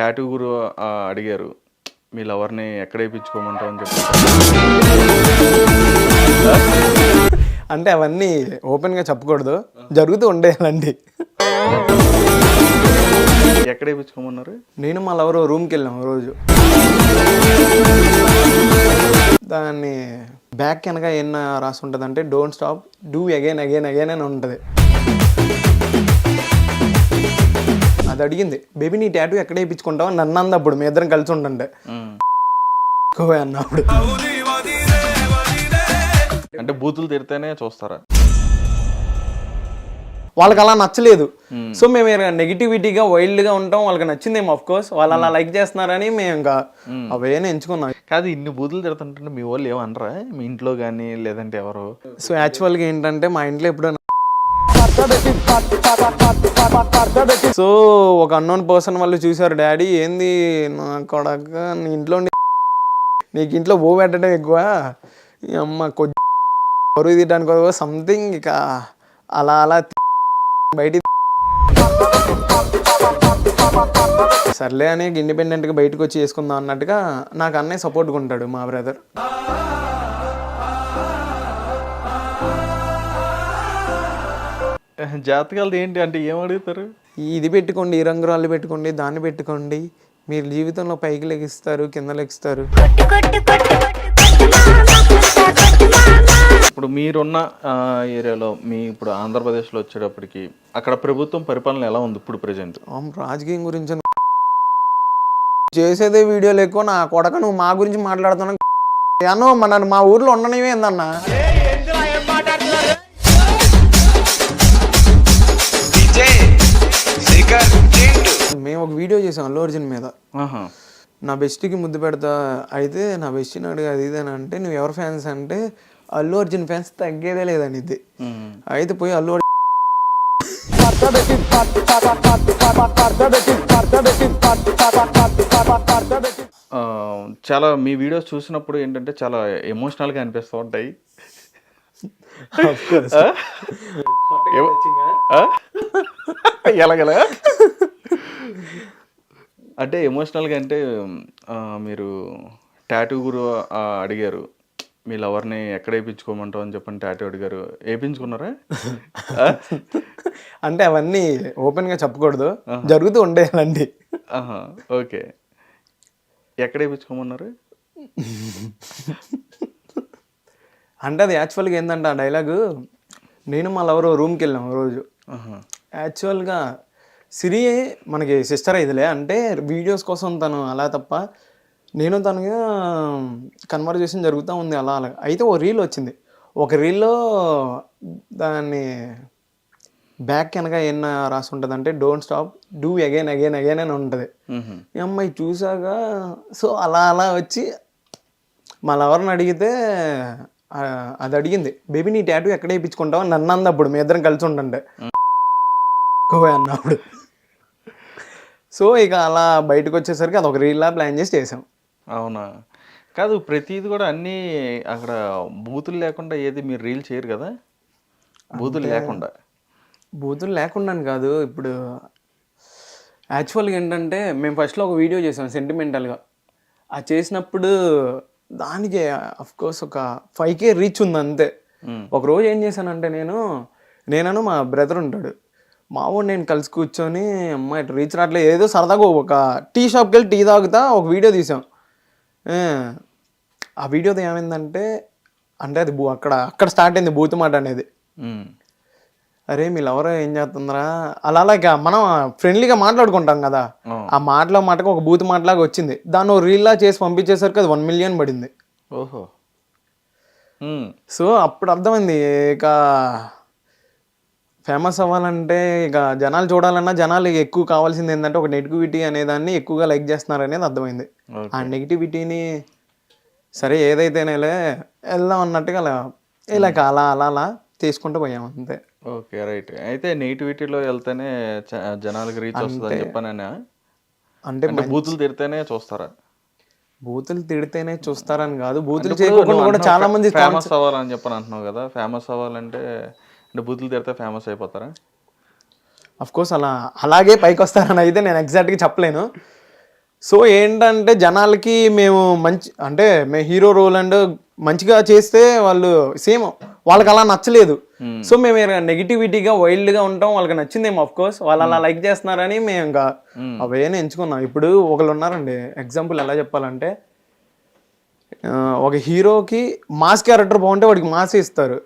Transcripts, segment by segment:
Tattoo గురు అడిగారు మీ లవర్ని ఎక్కడ వేయించుకోమంటావు? అని చెప్పి. అంటే అవన్నీ ఓపెన్గా చెప్పకూడదు. జరుగుతూ ఉండేయాలండి. ఎక్కడ వేయించుకోమన్నారు? నేను మా లవర్ రూమ్కి వెళ్ళాం రోజు. దాన్ని బ్యాక్ వెనక ఏం రాసి ఉంటుంది అంటే don't stop do again again again అని ఉంటుంది. అది అడిగింది బేబీ నీ టాటూ ఎక్కడ వేయించుకుంటావు? నన్ను అంది అప్పుడు మీ ఇద్దరం కలిసి ఉండండి. అన్నప్పుడు అంటే బూతులు తిడితేనే చూస్తారా? వాళ్ళకి అలా నచ్చలేదు. సో మేము నెగిటివిటీగా వైల్డ్గా ఉంటాం వాళ్ళకి నచ్చిందేమో ఆఫ్ కోర్స్ వాళ్ళు అలా లైక్ చేస్తున్నారని మేము ఇంకా అవేనే ఎంచుకున్నాం కాదు ఇన్ని బూతులు తిడుతుంటే మీ వాళ్ళు ఏమనరా? మీ ఇంట్లో కానీ లేదంటే ఎవరు? సో యాక్చువల్గా ఏంటంటే మా ఇంట్లో ఎప్పుడైనా సో ఒక అన్నోన్ పర్సన్ వాళ్ళు చూశారు డాడీ ఏంది నా కొడక? నీ ఇంట్లో నీకు ఇంట్లో ఓ పెట్టడం ఎక్కువ? అమ్మ కొద్ది బరువు తీయడానికి సంథింగ్ ఇక అలా అలా బయట సర్లే అని ఇండిపెండెంట్గా బయటకు వచ్చి చేసుకుందాం అన్నట్టుగా నాకు అన్నయ్య సపోర్ట్గా ఉంటాడు మా బ్రదర్ జాతకాలది ఏంటి? అంటే ఏం అడుగుతారు? ఇది పెట్టుకోండి ఈ రంగురాళ్ళు పెట్టుకోండి దాన్ని పెట్టుకోండి. మీరు జీవితంలో పైకి లెగిస్తారు కింద లెగిస్తారు. ఇప్పుడు మీరున్న ఏరియాలో మీ ఇప్పుడు ఆంధ్రప్రదేశ్లో వచ్చేటప్పటికి అక్కడ ప్రభుత్వం పరిపాలన ఎలా ఉంది ఇప్పుడు ప్రజెంట్ రాజకీయం గురించి చేసేదే వీడియోలు ఎక్కువ. నా కొడక నువ్వు మా గురించి మాట్లాడుతున్నా అన్నో మన మా ఊర్లో ఉండనివే ఏందన్నా? మేము ఒక వీడియో చేసాం అల్లు అర్జున్ మీద. నా బెస్ట్కి ముద్దు పెడతా అయితే నా బెస్ట్ని అడిగి అది ఇది అని అంటే నువ్వు ఎవరు ఫ్యాన్స్? అంటే అల్లు అర్జున్ ఫ్యాన్స్ తగ్గేదే లేదని ఇది. అయితే పోయి అల్లు చాలా మీ వీడియోస్ చూసినప్పుడు ఏంటంటే చాలా ఎమోషనల్గా అనిపిస్తూ ఉంటాయి? ఎలాగలా? అంటే ఎమోషనల్గా అంటే మీరు టాటూ గురు అడిగారు మీ లవర్ని ఎక్కడ వేయించుకోమంటావు అని చెప్పని టాటూ అడిగారు. వేయించుకున్నారా? అంటే అవన్నీ ఓపెన్గా చెప్పకూడదు. జరుగుతూ ఉండేయాలండి. ఆహా, ఓకే. ఎక్కడ వేయించుకోమన్నారు? అంటే అది యాక్చువల్గా ఏంటంటే ఆ డైలాగు నేను మా లవర్ రూమ్కి వెళ్ళాం ఓ రోజు. యాక్చువల్గా సిరి మనకి సిస్టర్ ఇదిలే అంటే వీడియోస్ కోసం తను అలా తప్ప నేను తనగా కన్వర్జేషన్ జరుగుతూ ఉంది అలా అలా. అయితే ఓ రీల్ వచ్చింది. ఒక రీల్లో దాన్ని బ్యాక్ వెనక ఏం రాసి ఉంటుంది అంటే don't stop do again again again అని ఉంటుంది. ఈ అమ్మాయి చూసాక సో అలా అలా వచ్చి మా లవర్ని అడిగితే అది అడిగింది బేబీ నీ టాటూ ఎక్కడ వేయించుకుంటావు? నన్ను అంది అప్పుడు. మీ ఇద్దరం కలిసి ఉండండి. అన్నప్పుడు సో ఇక అలా బయటకు వచ్చేసరికి అది ఒక రీల్లా ప్లాన్ చేసి చేసాం. అవునా? కాదు ప్రతిది కూడా అన్నీ అక్కడ బూతులు లేకుండా ఏది మీరు రీల్ చేయరు కదా? బూతులు లేకుండా. బూతులు లేకుండా కాదు ఇప్పుడు యాక్చువల్గా ఏంటంటే మేము ఫస్ట్లో ఒక వీడియో చేసాం సెంటిమెంటల్గా. అది చేసినప్పుడు దానికి కోర్స్ ఒక ఫైవ్ కే రీచ్ ఉంది అంతే. ఒక రోజు ఏం చేశానంటే నేను నేనను మా బ్రదర్ ఉంటాడు. మా వాడు నేను కలిసి కూర్చొని అమ్మ ఇట్లా రీచ్ రావట్లేదు. ఏదో సరదాగా ఒక టీ షాప్కి వెళ్ళి టీ తాగుతా ఒక వీడియో తీసాం. ఆ వీడియోతో ఏమైందంటే అంటే అది బూ- అక్కడ అక్కడ స్టార్ట్ అయింది బూత్ మాట అనేది. అరే మీ లవర్ ఏం చేస్తుందిరా? అలా ఇక మనం ఫ్రెండ్లీగా మాట్లాడుకుంటాం కదా. ఆ. మాటలో మాటకు ఒక బూత్ మాటలాగా వచ్చింది. దాన్ని ఒక రీల్లా చేసి పంపించేసరికి అది వన్ మిలియన్ పడింది. ఓహో. సో అప్పుడు అర్థమైంది ఇక ఫేమస్ అవ్వాలంటే ఇక జనాలు చూడాలన్నా జనాలు ఎక్కువ కావాల్సింది ఏంటంటే ఒక నెగిటివిటీ అనేదాన్ని ఎక్కువగా లైక్ చేస్తున్నారు అనేది అర్థమైంది. ఆ నెగిటివిటీని సరే ఏదైతేనేలే వెళ్దాం అన్నట్టుగా అలా ఇలా అలా అలా అలా తీసుకుంటూ పోయాం అంతే. Okay right. అయితే నెగిటివిటీలో వెళ్తేనే జనాలకి రీచ్ వస్తుందని చెప్పానని అంటే అంటే బూతులు తిడితేనే చూస్తారా? బూతులు తిడితేనే చూస్తారని కాదు. బూతులు చేయకుండా కూడా చాలా మంది ఫేమస్ అవ్వాలని చెప్పని అంటున్నావు కదా. ఫేమస్ అవ్వాలంటే అంటే బూతులు తిడితే ఫేమస్ అయిపోతారా? అఫ్ కోర్స్ అలా అలాగే పైకి వస్తారని అయితే నేను ఎగ్జాక్ట్గా చెప్పలేను. సో ఏంటంటే జనాలకి మేము మంచి అంటే మేము హీరో రోల్ అండ్ మంచిగా చేస్తే వాళ్ళు సేమ్ వాళ్ళకి అలా నచ్చలేదు. సో మేము నెగిటివిటీగా వైల్డ్గా ఉంటాం వాళ్ళకి నచ్చిందేమో ఆఫ్ కోర్స్ వాళ్ళు అలా లైక్ చేస్తున్నారని మేము ఇంకా అవేనే ఎంచుకున్నాం. ఇప్పుడు ఒకళ్ళు ఉన్నారండి. ఎగ్జాంపుల్ ఎలా చెప్పాలంటే ఒక హీరోకి మాస్ క్యారెక్టర్ బాగుంటే వాడికి మాస్ ఇస్తారు.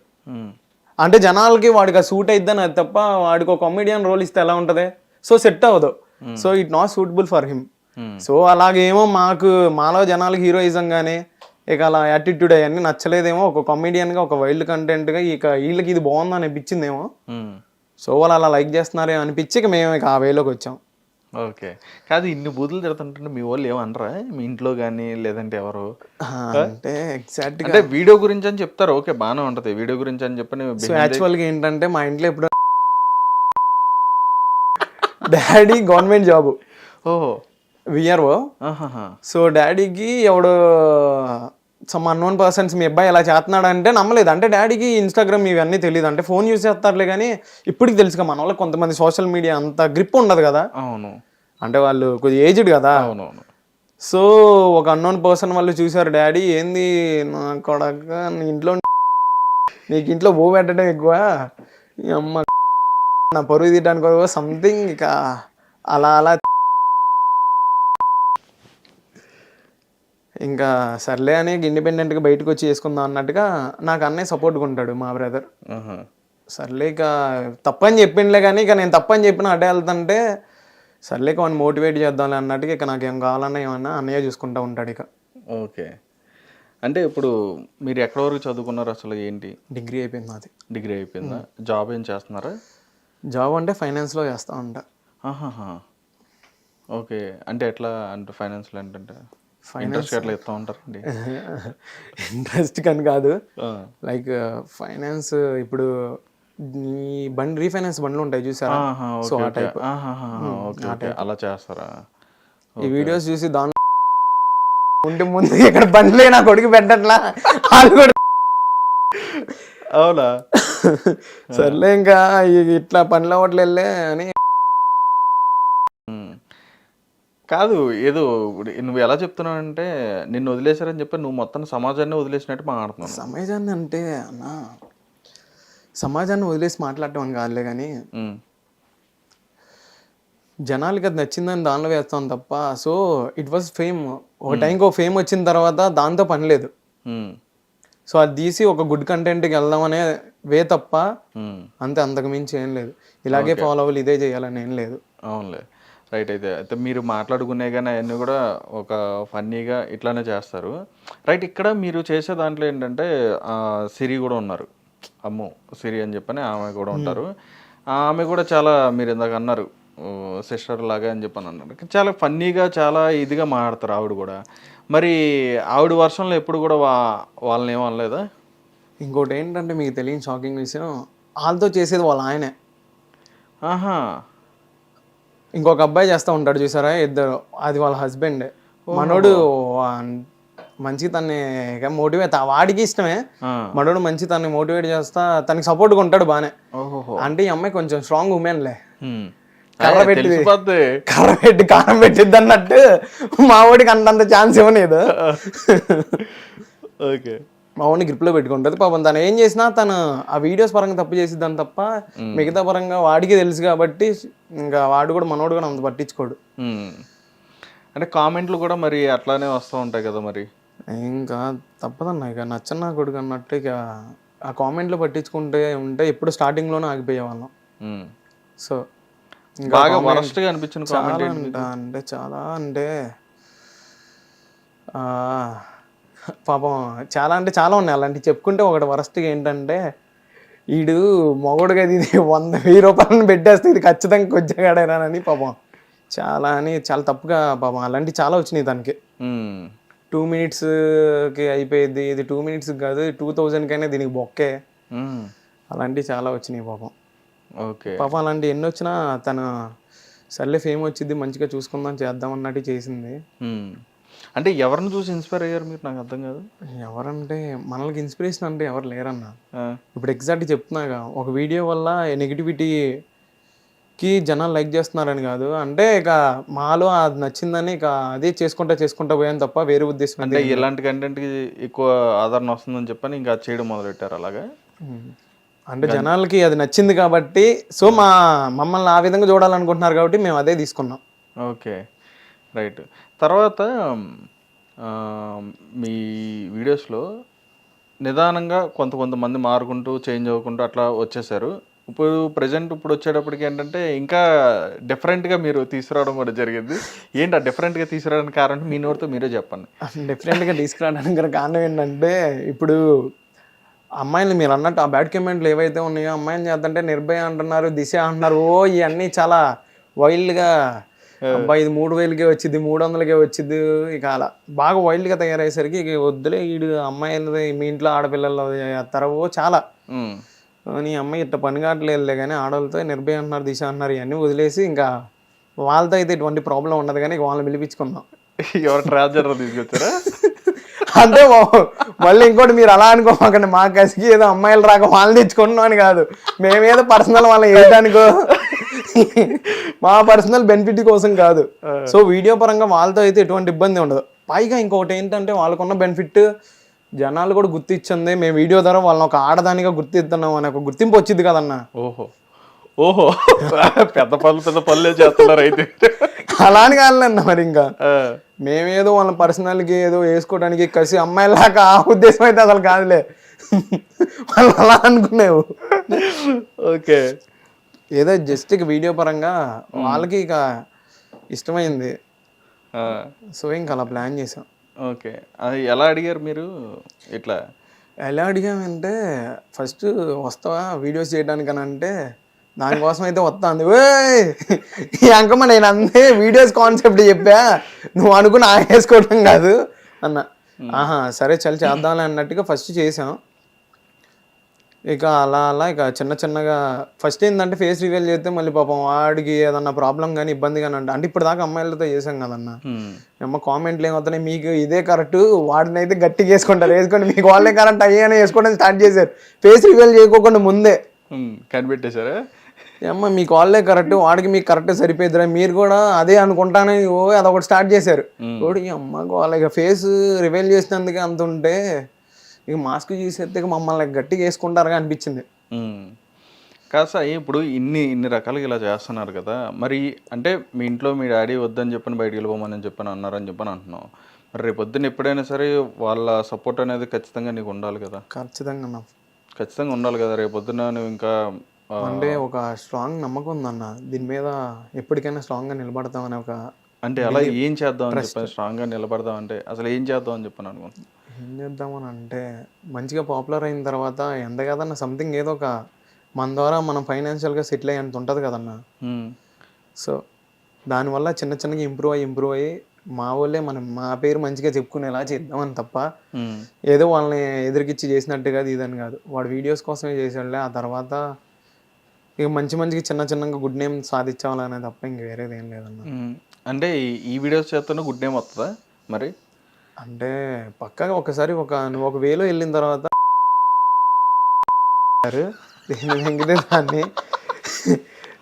అంటే జనాలకి వాడికి ఆ సూట్ అయిద్దని అది తప్ప వాడికి ఒక కామెడియన్ రోల్ ఇస్తే ఎలా ఉంటది? సో సెట్ అవ్వదు. So it not suitable for him Hmm. So అలాగేమో మాకు మాలో జనాలకి హీరోయిజం కానీ ఇక అలా యాటిట్యూడ్ అవన్నీ నచ్చలేదేమో. ఒక కామెడియన్గా ఒక వైల్డ్ కంటెంట్గా ఇక వీళ్ళకి ఇది బాగుంది అనిపించిందేమో. సో వాళ్ళు అలా లైక్ చేస్తున్నారే అనిపించి ఇక మేము ఇక ఆ వేలోకి వచ్చాం. ఓకే. కాదు ఇన్ని బూతులు తిడుతుంటే మీ వాళ్ళు ఏమనరా? మీ ఇంట్లో కానీ లేదంటే ఎవరు? అంటే ఎగ్జాక్ట్గా అంటే వీడియో గురించి అని చెప్తారు. ఓకే బాగానే ఉంటది. వీడియో గురించి అని చెప్పని సో యాక్చువల్గా ఏంటంటే మా ఇంట్లో ఇప్పుడు డాడీ గవర్నమెంట్ జాబ్. ఓహో. విఆర్ఓ. సో డాడీకి ఎవడు సమ్ అన్నోన్ పర్సన్స్ మీ అబ్బాయి ఇలా చేస్తున్నాడు అంటే నమ్మలేదు. అంటే డాడీకి ఇన్స్టాగ్రామ్ ఇవన్నీ తెలియదు అంటే ఫోన్ యూస్ చేస్తారులే కానీ ఇప్పటికి తెలుసుగా మన వాళ్ళకి కొంతమంది సోషల్ మీడియా అంత గ్రిప్ ఉండదు కదా. అవును. అంటే వాళ్ళు కొద్దిగా ఏజ్డ్ కదా. అవునవును. సో ఒక అన్నోన్ పర్సన్ వాళ్ళు చూసారు డాడీ ఏంది నా కొడక? నీ ఇంట్లో నీకు ఇంట్లో బో పెట్టడం ఎక్కువ? అమ్మ నా పరుగు తీయడానికి సంథింగ్ ఇక అలా అలా ఇంకా సర్లే అని ఇండిపెండెంట్గా బయటకు వచ్చి చేసుకుందాం అన్నట్టుగా నాకు అన్నయ్య సపోర్ట్గా ఉంటాడు మా బ్రదర్. సర్లే ఇక తప్పని చెప్పిండలే కానీ ఇక నేను తప్పని చెప్పిన అడ్డే వెళ్తుంటే సర్లే ఇక వాడిని మోటివేట్ చేద్దాంలే అన్నట్టుగా ఇక నాకు ఏం కావాలన్నా ఏమన్నా అన్నయ్య చూసుకుంటా ఉంటాడు ఇక. ఓకే. అంటే ఇప్పుడు మీరు ఎక్కడ వరకు చదువుకున్నారు అసలు ఏంటి? డిగ్రీ అయిపోయింది నాది డిగ్రీ అయిపోయిందా? జాబ్ ఏం చేస్తున్నారా? జాబ్ అంటే ఫైనాన్స్లో చేస్తా ఉంటా. ఓకే. అంటే ఎట్లా అంటే ఫైనాన్స్లో ఏంటంటే? ఇంట్రెస్ట్ ఎట్లా ఇస్తూ ఉంటారండి. ఇంట్రెస్ట్ కానీ కాదు. లైక్ ఫైనాన్స్ ఇప్పుడు ఈ బండి రీఫైనాన్స్ బండ్లు ఉంటాయి చూసారా? సో ఆ టైప్ ఓకే అలా చేస్తారా? ఈ వీడియోస్ చూసి దాని ఉంటే ముందు ఇక్కడ బండ్లే నా కొడుకు పెట్టట్లా? కూడా అవునా? సర్లే ఇంకా ఇట్లా పనులు అవ్వట్లే వెళ్ళే అని కాదు ఏదో నువ్వు ఎలా చెప్తున్నావు అంటే నిన్ను వదిలేశారని చెప్పి నువ్వు మొత్తం సమాజాన్ని వదిలేసినట్టు మాట్లాడుతున్నావు. సమాజాన్ని అంటే అన్న సమాజాన్ని వదిలేసి మాట్లాడటం అని కాదులే కానీ. జనాలకి అది నచ్చిందని దానిలో వేస్తాం తప్ప సో ఇట్ వాజ్ ఫేమ్ ఒక టైంకి ఒక ఫేమ్ వచ్చిన తర్వాత దాంతో పని లేదు. సో అది తీసి ఒక గుడ్ కంటెంట్కి వెళ్దాం అనే వే తప్ప. అంతే అంతకు మించి ఏం లేదు. ఇలాగే ఫాలో అవ్వాలి ఇదే చేయాలని ఏం లేదు. అవునులే. రైట్ అయితే. అయితే మీరు మాట్లాడుకునే కానీ అవన్నీ కూడా ఒక ఫన్నీగా ఇట్లానే చేస్తారు. రైట్ ఇక్కడ మీరు చేసే దాంట్లో ఏంటంటే సిరి కూడా ఉన్నారు. అమ్ము సిరి అని చెప్పని ఆమె కూడా ఉంటారు. ఆమె కూడా చాలా మీరు ఇందాక అన్నారు సిస్టర్ లాగా అని చెప్పని అన్నారు. చాలా ఫన్నీగా చాలా ఇదిగా మాట్లాడతారు ఆవిడ కూడా. మరి ఆవిడ వర్షంలో ఎప్పుడు కూడా వా వాళ్ళని ఏమనలేదా ఇంకోటి ఏంటంటే మీకు తెలియని షాకింగ్ విషయం వాళ్ళతో చేసేది వాళ్ళ ఆయనే. ఆహా. ఇంకొక అబ్బాయి చేస్తూ ఉంటాడు చూసారా? ఇద్దరు. అది వాళ్ళ హస్బెండ్ మనోడు మంచి తన్ని మోటివేట్ వాడికి ఇష్టమే. మనోడు మంచి తన్ని మోటివేట్ చేస్తా తనకి సపోర్ట్గా ఉంటాడు బానే అంటే ఈ అమ్మాయి కొంచెం స్ట్రాంగ్ ఉమెన్లే. కర్ర. తెలిసిపోద్ది. కర్ర పెట్టి కారం పెట్టిద్ది అన్నట్టు మా వాడికి అంతంత ఛాన్స్ ఇవ్వలేదు ఓకే. మా వాడిని గ్రిప్లో పెట్టుకుంటుంది. పాపం తను ఏం చేసినా తను ఆ వీడియోస్ పరంగా తప్పు చేసిద్దని తప్ప మిగతా పరంగా వాడికి తెలుసు కాబట్టి ఇంకా వాడు కూడా మనోడు కూడా అంత పట్టించుకోడు. అంటే కామెంట్లు కూడా మరి అట్లానే వస్తూ ఉంటాయి కదా మరి? ఇంకా తప్పదన్న ఇక నచ్చన్న కొడుకు అన్నట్టు ఇక ఆ కామెంట్లు పట్టించుకుంటే ఉంటే ఎప్పుడు స్టార్టింగ్లోనే ఆగిపోయేవాళ్ళం. సో బాగా వరస్ట్గా అనిపించిన కామెంట్ అంట అంటే చాలా అంటే ఆ, పాపం చాలా అంటే చాలా ఉన్నాయి. అలాంటివి చెప్పుకుంటే ఒకటి వరస్ట్గా ఏంటంటే ఈడు మొగడుగా ఇది వంద వెయ్యి రూపాయలను పెట్టేస్తే ఇది ఖచ్చితంగా కొంచెగాడేనానని పాపం. చాలా అని చాలా తప్పుగా పాపం. అలాంటివి చాలా వచ్చినాయి దానికి. టూ మినిట్స్కి అయిపోయింది. ఇది టూ మినిట్స్కి కాదు టూ థౌజండ్కైనా దీనికి బొక్కే. అలాంటివి చాలా వచ్చినాయి పాపం. ఓకే. పాపం అలాంటి ఎన్ని వచ్చినా తను సర్లే ఫేమ్ వచ్చింది మంచిగా చూసుకుందాం చేద్దాం అన్నట్టు చేసింది. అంటే ఎవరిని చూసి ఇన్స్పైర్ అయ్యారు మీరు? నాకు అర్థం కాదు. ఎవరంటే మనకి ఇన్స్పిరేషన్ అంటే ఎవరు లేరన్న. ఇప్పుడు ఎగ్జాక్ట్ చెప్తున్నాగా ఒక వీడియో వల్ల నెగిటివిటీ కి జనాలు లైక్ చేస్తున్నారని కాదు. అంటే ఇక మాలో అది నచ్చిందని ఇక అదే చేసుకుంటా చేసుకుంటా పోయాను తప్ప వేరే ఉద్దేశం అంటే ఇలాంటి కంటెంట్కి ఎక్కువ ఆదరణ వస్తుందని చెప్పని ఇంకా చేయడం మొదలెట్టారు అలాగా. అంటే జనాలకి అది నచ్చింది కాబట్టి సో మా మమ్మల్ని ఆ విధంగా చూడాలనుకుంటున్నారు కాబట్టి మేము అదే తీసుకున్నాం. ఓకే. రైట్. తర్వాత మీ వీడియోస్లో నిదానంగా కొంత కొంతమంది మారుకుంటూ చేంజ్ అవ్వకుంటూ అట్లా వచ్చేసారు. ఇప్పుడు ప్రజెంట్ ఇప్పుడు వచ్చేటప్పటికి ఏంటంటే ఇంకా డిఫరెంట్గా మీరు తీసుకురావడం కూడా జరిగింది. ఏంటి ఆ డిఫరెంట్గా తీసుకురావడానికి కారణం? మీ నోటితో మీరే చెప్పండి. డిఫరెంట్గా తీసుకురావడానికి గల కారణం ఏంటంటే ఇప్పుడు అమ్మాయిలు మీరు అన్నట్టు ఆ బ్యాడ్ కామెంట్లు ఏవైతే ఉన్నాయో అమ్మాయిని చేద్దంటే నిర్భయ అంటున్నారు దిశ అంటున్నారు ఓ ఇవన్నీ చాలా వైల్డ్గా అబ్బాయి ఇది మూడు వేలకే వచ్చింది మూడు వందలకే వచ్చింది ఇక అలా. బాగా వైల్డ్గా తయారయ్యేసరికి ఇక వద్దులే వీడు అమ్మాయిలది మీ ఇంట్లో ఆడపిల్లలు ఓ చాలా. నీ అమ్మాయి ఇట్ట పని కావట్లేదులే కానీ ఆడవాళ్ళతో నిర్భయ అంటున్నారు దిశ అంటున్నారు ఇవన్నీ వదిలేసి ఇంకా వాళ్ళతో అయితే ఇటువంటి ప్రాబ్లం ఉండదు కానీ ఇక వాళ్ళని పిలిపించుకుందాం. ఎవరు ట్రాన్స్జెండర్ తీసుకొచ్చారా? అంటే మళ్ళీ ఇంకోటి మీరు అలా అనుకోమాకండి మా కసికి ఏదో అమ్మాయిలు రాక వాళ్ళని తెచ్చుకుంటున్నాం అని కాదు. మేమేదో పర్సనల్ వాళ్ళని వేయడానికో మా పర్సనల్ బెనిఫిట్ కోసం కాదు. సో వీడియో పరంగా వాళ్ళతో అయితే ఎటువంటి ఇబ్బంది ఉండదు. పైగా ఇంకొకటి ఏంటంటే వాళ్ళకున్న బెనిఫిట్ జనాలు కూడా గుర్తించింది మేము వీడియో ద్వారా వాళ్ళని ఒక ఆడదానిగా గుర్తిస్తున్నాం అనే ఒక గుర్తింపు వచ్చింది కదన్న. ఓహో. ఓహో. పెద్ద పనులు పెద్ద పనులే చేస్తున్నారు అయితే. అలా అని మరి ఇంకా. మేమేదో వాళ్ళ పర్సనల్కి ఏదో వేసుకోవడానికి కలిసి అమ్మాయిలాగా ఆ ఉద్దేశం అయితే అసలు కాదులే. వాళ్ళు అలా అనుకునేవు. ఓకే. ఏదో జస్ట్ ఇక వీడియో పరంగా వాళ్ళకి ఇక ఇష్టమైంది. సో ఇంక అలా ప్లాన్ చేసాం. ఓకే. అది ఎలా అడిగారు మీరు? ఇట్లా. ఎలా అడిగామంటే ఫస్ట్ వస్తావా వీడియోస్ చేయడానికి అని అంటే దానికోసం అయితే వస్తాంది ఓయ్ ఈ అంకమ్మ నేను అంతే వీడియోస్ కాన్సెప్ట్ చెప్పా. నువ్వు అనుకుని ఆ వేసుకోవడం కాదు అన్న. ఆహా సరే చల్ చేద్దాంలే అన్నట్టుగా ఫస్ట్ చేసాం. ఇక అలా అలా ఇక చిన్న చిన్నగా ఫస్ట్ ఏంటంటే ఫేస్ రివీల్ చేస్తే మళ్ళీ పాపం వాడికి ఏదన్నా ప్రాబ్లం కానీ ఇబ్బంది కానీ అంటే అంటే ఇప్పుడు దాకా అమ్మాయిలతో చేసాం కదన్న. అమ్మ కామెంట్లు ఏమవుతున్నాయి మీకు ఇదే కరెక్ట్ వాడిని అయితే గట్టిగా వేసుకుంటారు. వేసుకోండి మీకు వాళ్ళే కరెక్ట్ అయ్యానే వేసుకోవడం స్టార్ట్ చేశారు. ఫేస్ రివీల్ చేయకోకుండా ముందే. కనిపెట్టేశారా? అమ్మ మీకు వాళ్ళే కరెక్ట్ వాడికి మీకు కరెక్ట్ సరిపోయిద్దరా. మీరు కూడా అదే అనుకుంటానే ఓ అదొకటి స్టార్ట్ చేశారు. ఓడి అమ్మ వాళ్ళ ఫేస్ రివీల్ చేసినందుకే అంత ఉంటే ఇక మాస్క్ తీసేస్తే మమ్మల్ని గట్టిగా వేసుకుంటారుగా అనిపించింది. కాదు సార్ ఇప్పుడు ఇన్ని ఇన్ని రకాలుగా ఇలా చేస్తున్నారు కదా మరి అంటే మీ ఇంట్లో మీ డాడీ వద్దని చెప్పని బయటికి వెళ్ళిపోమని చెప్పని అన్నారని చెప్పని అంటున్నావు. మరి రేపు పొద్దున్న ఎప్పుడైనా సరే వాళ్ళ సపోర్ట్ అనేది ఖచ్చితంగా నీకు ఉండాలి కదా. ఖచ్చితంగా అన్న ఖచ్చితంగా ఉండాలి కదా రేపు పొద్దున్న నువ్వు ఇంకా అంటే ఒక స్ట్రాంగ్ నమ్మకం ఉందన్న దీని మీద ఎప్పటికైనా స్ట్రాంగ్గా నిలబడతామని ఒక అంటే అలా ఏం చేద్దాం అని చెప్పని స్ట్రాంగ్గా నిలబడదాం అంటే అసలు ఏం చేద్దాం అని చెప్పని అనుకుంటున్నాను ఏం చేద్దామని అంటే మంచిగా పాపులర్ అయిన తర్వాత ఎంత కదన్న సంథింగ్ ఏదో ఒక మన ద్వారా మనం ఫైనాన్షియల్గా సెటిల్ అయ్యేంత ఉంటుంది కదన్న. సో దానివల్ల చిన్న చిన్నగా ఇంప్రూవ్ అయ్యి ఇంప్రూవ్ అయ్యి మా వాళ్ళే మనం మా పేరు మంచిగా చెప్పుకునేలా చేద్దామని తప్ప ఏదో వాళ్ళని ఎదురుకిచ్చి చేసినట్టు కాదు ఇదని కాదు. వాడు వీడియోస్ కోసమే చేసాడులే ఆ తర్వాత ఇక మంచి మంచిగా చిన్న చిన్నగా గుడ్ నేమ్ సాధించాలనే తప్ప ఇంక వేరేది ఏం లేదన్న. అంటే ఈ- ఈ వీడియోస్ చేస్తూనే గుడ్ నేమ్ వస్తుందా మరి? అంటే పక్కగా ఒకసారి ఒక నువ్వు ఒక వేలో వెళ్ళిన తర్వాత దీన్ని.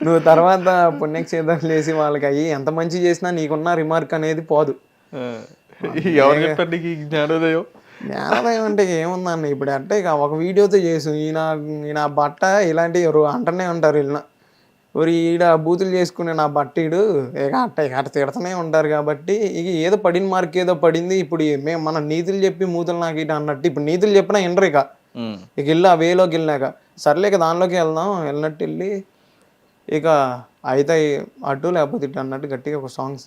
నువ్వు తర్వాత పుణ్యక్షేత్రం లేసి వాళ్ళకి అయ్యి ఎంత మంచి చేసినా నీకున్న రిమార్క్ అనేది పోదు. ఎవరు చెప్పారు నీకు ఈ జ్ఞానోదయం? జ్ఞానోదయం అంటే ఏముందన్న ఇప్పుడు అంటే ఇక ఒక వీడియోతో చేసు ఈయన ఈయన బట్ట ఇలాంటివి ఎవరు అంటనే ఉంటారు వీళ్ళ ఎవరు ఈడ బూతులు చేసుకునే నా బట్టీడు ఇక అట్ట ఇక అట్ట తిడుతూనే ఉంటారు కాబట్టి ఇక ఏదో పడిన మార్క్ ఏదో పడింది ఇప్పుడు మేము మన నీతులు చెప్పి మూతులు నాకు ఇటు అన్నట్టు ఇప్పుడు నీతులు చెప్పినా ఎండరు ఇక. ఇక వెళ్ళి ఆ వేలోకి వెళ్ళినాక. సర్లే ఇక దానిలోకి వెళ్దాం వెళ్ళినట్టు వెళ్ళి ఇక అయితే అటు లేకపోతే ఇటు అన్నట్టు గట్టిగా ఒక సాంగ్స్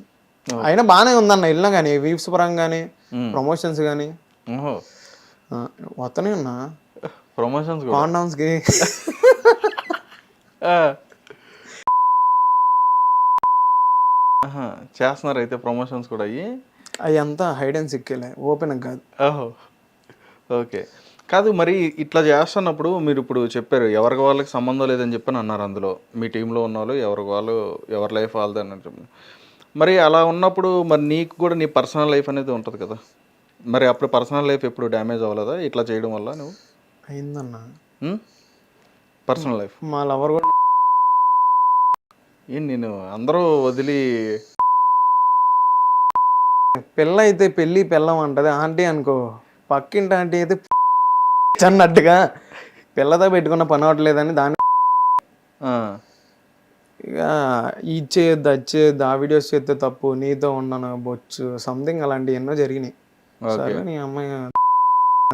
అయినా బాగానే ఉందన్న వెళ్ళినా కానీ వీవ్స్ పరంగా కానీ ప్రమోషన్స్ కానీ. వస్తూనే ఉన్నా. ప్రమోషన్స్ కూడా కాండౌన్స్కి ఆ. ఆహా, చేస్తున్నారు అయితే ప్రమోషన్స్ కూడా అయ్యి? అవి అంతా హైడ్ అండ్ సిక్కేలే ఓపెన్ కాదు. ఓహో ఓకే. కాదు మరి ఇట్లా చేస్తున్నప్పుడు మీరు ఇప్పుడు చెప్పారు ఎవరికి వాళ్ళకి సంబంధం లేదని చెప్పని అన్నారు అందులో. మీ టీంలో ఉన్న వాళ్ళు ఎవరికి వాళ్ళు ఎవరి లైఫ్ వాళ్ళది అన్నట్టు మరి అలా ఉన్నప్పుడు మరి నీకు కూడా నీ పర్సనల్ లైఫ్ అనేది ఉంటుంది కదా? మరి అప్పుడు పర్సనల్ లైఫ్ ఎప్పుడు డ్యామేజ్ అవ్వలేదా? ఇట్లా చేయడం వల్ల నువ్వు? అయిందన్న పర్సనల్ లైఫ్ మా లవర్ కూడా ఏం నేను అందరూ వదిలి పిల్ల అయితే పెళ్ళి పిల్లం అంటది. ఆంటీ అనుకో పక్కింటి ఆంటీ అయితే అన్నట్టుగా పిల్లతో పెట్టుకున్న పని అవ్వట్లేదని దాన్ని ఆ, ఇక ఇది చేయొద్దు అది చేయొద్దు ఆ వీడియోస్ చేస్తే తప్పు నీతో ఉండను బొచ్చు సంథింగ్ అలాంటివి ఎన్నో జరిగినాయి. సరే నీ అమ్మాయి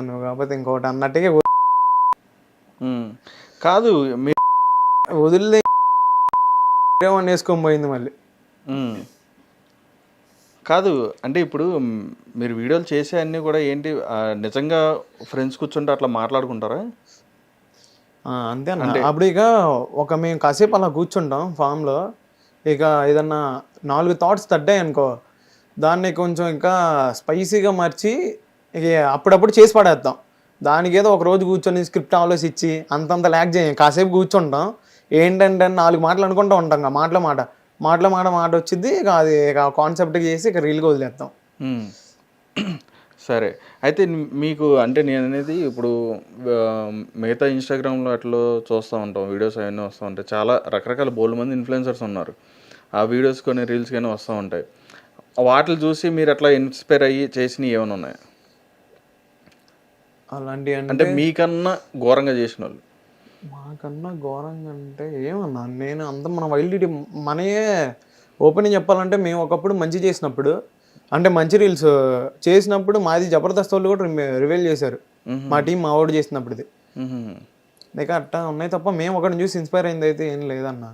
నువ్వు కాకపోతే ఇంకోటి అన్నట్టుగా. కాదు మీ వాడిని వేసుకొని పోయింది మళ్ళీ. కాదు అంటే ఇప్పుడు మీరు వీడియోలు చేసే అన్నీ కూడా ఏంటి నిజంగా ఫ్రెండ్స్ కూర్చుంటే అట్లా మాట్లాడుకుంటారా? అంతే అప్పుడు ఇక ఒక మేము కాసేపు అలా కూర్చుంటాం ఫామ్లో ఇక ఏదన్నా నాలుగు థాట్స్ తడ్డాయి అనుకో దాన్ని కొంచెం ఇంకా స్పైసీగా మార్చి ఇక అప్పుడప్పుడు చేసి పడేస్తాం. దానికి ఏదో ఒక రోజు కూర్చొని స్క్రిప్ట్ ఆలోచించి అంతంత ల్యాక్ చేయం. కాసేపు కూర్చుంటాం. ఏంటంటే నాలుగు మాటలు అనుకుంటూ ఉంటాం ఇక మాటల మాట. మాటల మాట మాట వచ్చింది ఇక అది కాన్సెప్ట్ చేసి ఇక రీల్గా వదిలేస్తాం. సరే. అయితే మీకు అంటే నేను అనేది ఇప్పుడు ఆ, మిగతా ఇన్స్టాగ్రామ్లో అట్లా చూస్తూ ఉంటాం వీడియోస్ అవన్నీ వస్తూ ఉంటాయి. చాలా రకరకాల బోల్డ్ మంది ఇన్ఫ్లుయెన్సర్స్ ఉన్నారు. ఆ వీడియోస్ కొన్ని రీల్స్ కానీ వస్తూ ఉంటాయి. వాటిని చూసి మీరు అట్లా ఇన్స్పైర్ అయ్యి చేసినవి ఏమైనా ఉన్నాయి? అలాంటివి అంటే అంటే మీకన్నా ఘోరంగా చేసిన వాళ్ళు మాకన్నా ఘోరంగా అంటే ఏమన్నా? నేను అంత మన వైల్డ్ మనయే ఓపెనింగ్ చెప్పాలంటే మేము ఒకప్పుడు మంచి చేసినప్పుడు అంటే మంచి రీల్స్ చేసినప్పుడు మాది జబర్దస్త్ వాళ్ళు కూడా రివీల్ చేశారు. మా టీం మా వాడు చేసినప్పుడుది. ఇక అట్టా ఉన్నాయి తప్ప మేము ఒకరిని చూసి ఇన్స్పైర్ అయింది అయితే ఏం లేదన్న.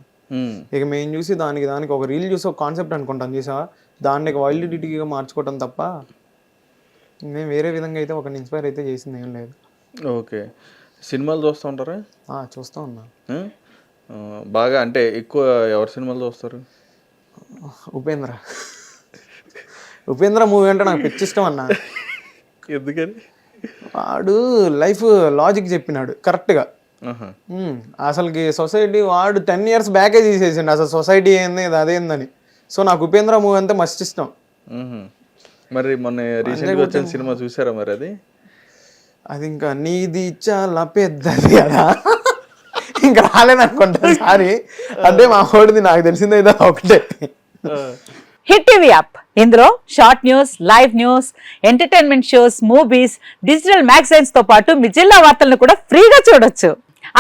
ఇక మేము చూసి దానికి దానికి ఒక రీల్ చూసి ఒక కాన్సెప్ట్ అనుకుంటాం చూసా దాన్ని వైల్డిటీగా మార్చుకోవటం తప్ప మేము వేరే విధంగా అయితే ఒకరిని ఇన్స్పైర్ అయితే చేసింది ఏం లేదు. ఓకే. సినిమాలు చూస్తూ ఉంటారా? చూస్తా ఉన్నా. బాగా అంటే ఎక్కువ ఎవరి సినిమాలు చూస్తారు? ఉపేంద్ర. ఉపేంద్ర మూవీ అంటే నాకు పిచ్చి ఇష్టం అన్న. ఎందుకని? వాడు లైఫ్ లాజిక్ చెప్పినాడు కరెక్ట్గా. అసలుకి సొసైటీ వాడు టెన్ ఇయర్స్ బ్యాకే తీసేసిండు అసలు సొసైటీ ఏంది అదేందని సో నాకు ఉపేంద్ర మూవీ అంటే మస్తు ఇష్టం. మరి మొన్న రీసెంట్గా వచ్చిన సినిమా చూసారా మరి అది? అది ఇంకా నీది చాలా పెద్దది కదా. ఇంకా రాలేదనుకుంటా సారీ. అంటే మా వాడిది నాకు తెలిసింది అయితే ఒకటే. Hit TV app. ఇందులో short news live news entertainment shows movies digital మ్యాగజైన్స్తో పాటు మీ జిల్లా వార్తలను కూడా ఫ్రీగా చూడొచ్చు.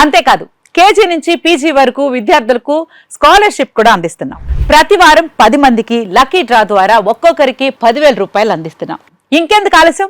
అంతేకాదు కేజీ నుంచి పీజీ వరకు విద్యార్థులకు స్కాలర్షిప్ కూడా అందిస్తున్నాం. ప్రతి వారం పది మందికి లక్కీ డ్రా ద్వారా ఒక్కొక్కరికి పదివేల రూపాయలు అందిస్తున్నాం. ఇంకెందుకు ఆలస్యం?